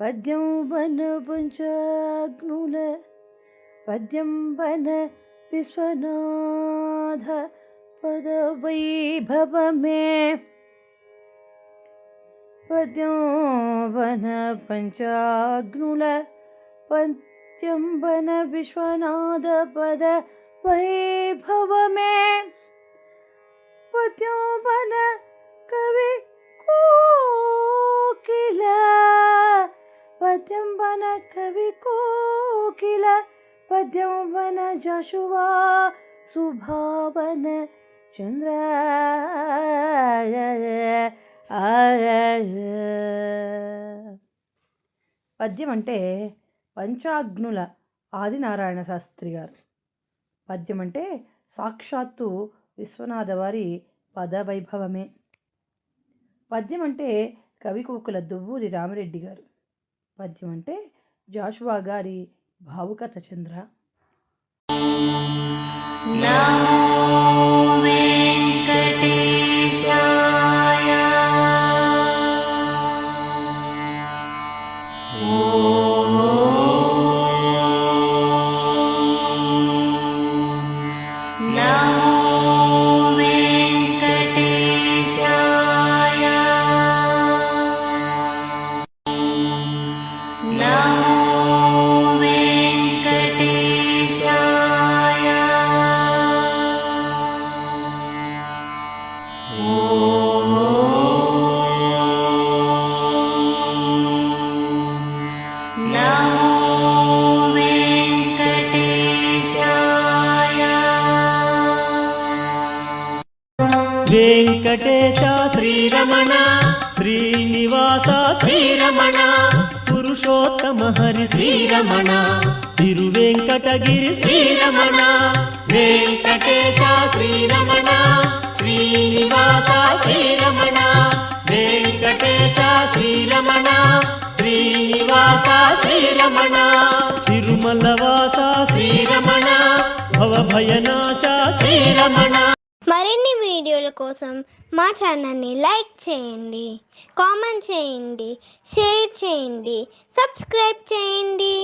पद्यं वन पुञ्चाग्नुल पद्यं वन विश्वनाथ पदवैभव मे पद्यं वन पञ्चाग्नुल पञ्चाग्ल వన విశ్వనాథ పద వైభవమే పద్యం వన కవి కోకిల పద్యం వన కవి కోకిల పద్యం వన జశువా సుభావన చంద్ర పద్యం అంటే పంచాగ్నుల ఆదినారాయణ శాస్త్రి గారు. పద్యం అంటే సాక్షాత్తు విశ్వనాథ వారి పదవైభవమే. పద్యం అంటే కవికోకుల దువ్వూరి రామిరెడ్డి గారు. పద్యం అంటే జాషువా గారి భావుకథ చంద్ర. వెంకటేశ శ్రీరమణ శ్రీనివాస శ్రీరమణ పురుషోత్తమ హరి శ్రీరమణ తిరువెంకటగిరి శ్రీరమణ వెంకటేశ శ్రీరమణ. తిరుమల వాస శ్రీరమణ. భవభయనాశ శ్రీరమణ. మరిన్ని వీడియోల కోసం మా ఛానల్ని లైక్ చేయండి కామెంట్ చేయండి షేర్ చేయండి సబ్స్క్రైబ్ చేయండి.